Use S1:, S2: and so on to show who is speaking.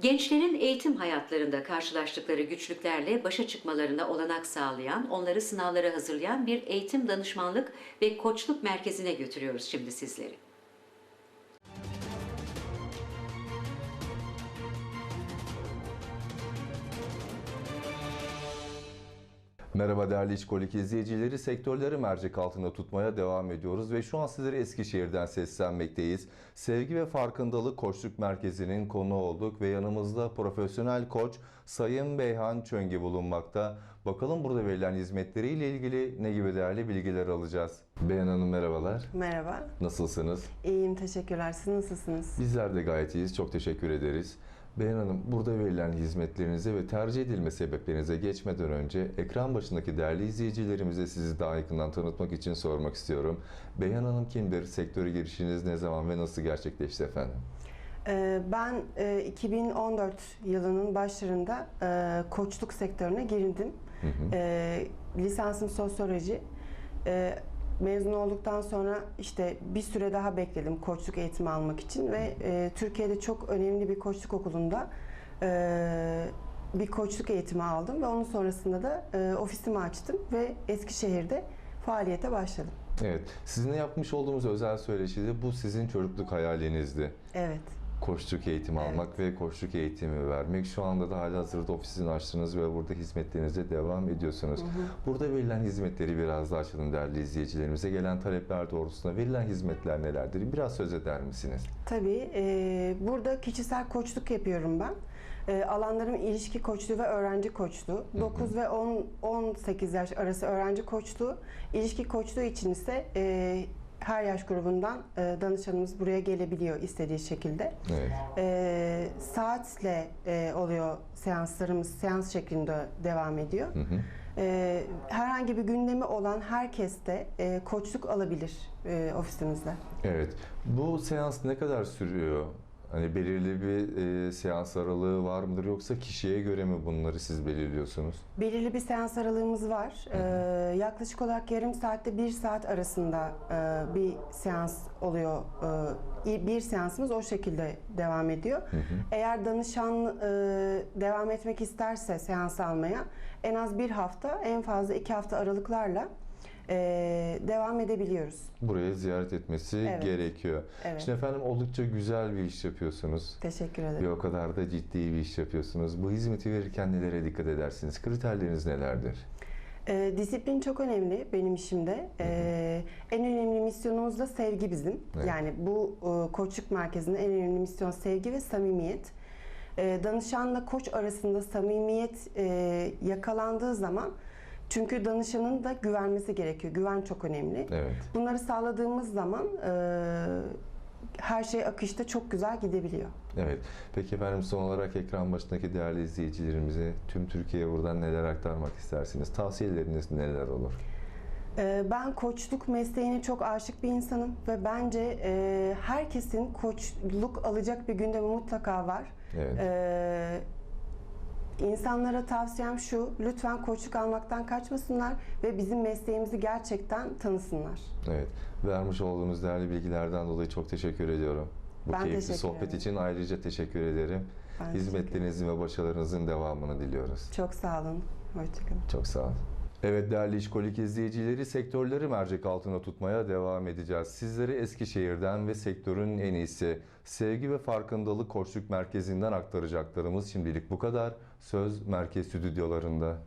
S1: Gençlerin eğitim hayatlarında karşılaştıkları güçlüklerle başa çıkmalarına olanak sağlayan, onları sınavlara hazırlayan bir eğitim danışmanlık ve koçluk merkezine götürüyoruz şimdi sizleri.
S2: Merhaba değerli İşkolik izleyicileri. Sektörleri mercek altında tutmaya devam ediyoruz ve şu an sizlere Eskişehir'den seslenmekteyiz. Sevgi ve Farkındalık Koçluk Merkezi'nin konu olduk ve yanımızda profesyonel koç Sayın Beyhan Çöngi bulunmakta. Bakalım burada verilen hizmetleriyle ilgili ne gibi değerli bilgiler alacağız. Beyhan Hanım merhabalar.
S3: Merhaba.
S2: Nasılsınız?
S3: İyiyim, teşekkürler. Siz nasılsınız?
S2: Bizler de gayet iyiyiz. Çok teşekkür ederiz. Beyhan Hanım, burada verilen hizmetlerinize ve tercih edilme sebeplerinize geçmeden önce ekran başındaki değerli izleyicilerimize sizi daha yakından tanıtmak için sormak istiyorum. Beyhan Hanım kimdir? Sektöre girişiniz ne zaman ve nasıl gerçekleşti efendim?
S3: Ee, Ben e, 2014 yılının başlarında e, koçluk sektörüne girdim. E, Lisansım sosyoloji. Mezun olduktan sonra işte bir süre daha bekledim koçluk eğitimi almak için ve e, Türkiye'de çok önemli bir koçluk okulunda e, bir koçluk eğitimi aldım ve onun sonrasında da e, ofisimi açtım ve Eskişehir'de faaliyete başladım.
S2: Evet, sizinle yapmış olduğumuz özel söyleşide bu sizin çocukluk hayalinizdi.
S3: Evet.
S2: Koçluk eğitimi
S3: Evet.
S2: almak ve koçluk eğitimi vermek. Şu anda da hala hazırda ofisini açtınız ve burada hizmetlerinize devam ediyorsunuz. Burada verilen hizmetleri biraz daha açalım değerli izleyicilerimize. Gelen talepler doğrultusunda verilen hizmetler nelerdir? Biraz söz eder misiniz?
S3: Tabii. e, burada kişisel koçluk yapıyorum ben. E, alanlarım ilişki koçluğu ve öğrenci koçluğu. 9 ve 10 18 yaş arası öğrenci koçluğu. İlişki koçluğu için ise e, her yaş grubundan e, danışanımız buraya gelebiliyor istediği şekilde.
S2: Evet.
S3: E, saatle e, oluyor seanslarımız, seans şeklinde devam ediyor. E, herhangi bir gündemi olan herkes de e, koçluk alabilir e, ofisimizde.
S2: Evet. Bu seans ne kadar sürüyor? Hani belirli bir e, seans aralığı var mıdır yoksa kişiye göre mi bunları siz belirliyorsunuz?
S3: Belirli bir seans aralığımız var. Ee, yaklaşık olarak yarım saatte bir saat arasında e, bir seans oluyor. Ee, bir seansımız o şekilde devam ediyor. Eğer danışan e, devam etmek isterse seans almaya en az bir hafta, en fazla iki hafta aralıklarla e, devam edebiliyoruz.
S2: Buraya ziyaret etmesi
S3: Evet.
S2: gerekiyor.
S3: Evet.
S2: Şimdi efendim oldukça güzel bir iş yapıyorsunuz.
S3: Teşekkür
S2: Bir
S3: ederim.
S2: o kadar da ciddi bir iş yapıyorsunuz. Bu hizmeti verirken nelere dikkat edersiniz? Kriterleriniz nelerdir?
S3: Ee, disiplin çok önemli benim işimde. Ee, en önemli misyonumuz da sevgi bizim.
S2: Evet.
S3: Yani bu e, koçluk merkezinin en önemli misyon sevgi ve samimiyet. Ee, danışanla koç arasında samimiyet e, yakalandığı zaman çünkü danışanın da güvenmesi gerekiyor. Güven çok önemli.
S2: Evet.
S3: Bunları sağladığımız zaman e, her şey akışta çok güzel gidebiliyor.
S2: Evet. Peki efendim son olarak ekran başındaki değerli izleyicilerimize tüm Türkiye'ye buradan neler aktarmak istersiniz? Tavsiyeleriniz neler olur?
S3: Ee, Ben koçluk mesleğine çok aşık bir insanım ve bence e, herkesin koçluk alacak bir gündemi mutlaka var.
S2: Evet.
S3: Ee, İnsanlara tavsiyem şu, lütfen koçluk almaktan kaçmasınlar ve bizim mesleğimizi gerçekten tanısınlar.
S2: Evet. Vermiş olduğunuz değerli bilgilerden dolayı çok teşekkür ediyorum. Bu
S3: Ben
S2: keyifli sohbet
S3: ederim.
S2: için ayrıca teşekkür ederim.
S3: Ben teşekkür
S2: Hizmetlerinizin ve başarılarınızın devamını diliyoruz.
S3: Çok sağ olun. Hoşçakalın.
S2: Çok sağ olun. Evet değerli işkolik izleyicileri sektörleri mercek altına tutmaya devam edeceğiz. Sizlere Eskişehir'den ve sektörün en iyisi Sevgi ve Farkındalık Koçluk Merkezi'nden aktaracaklarımız şimdilik bu kadar. Söz merkez stüdyolarında.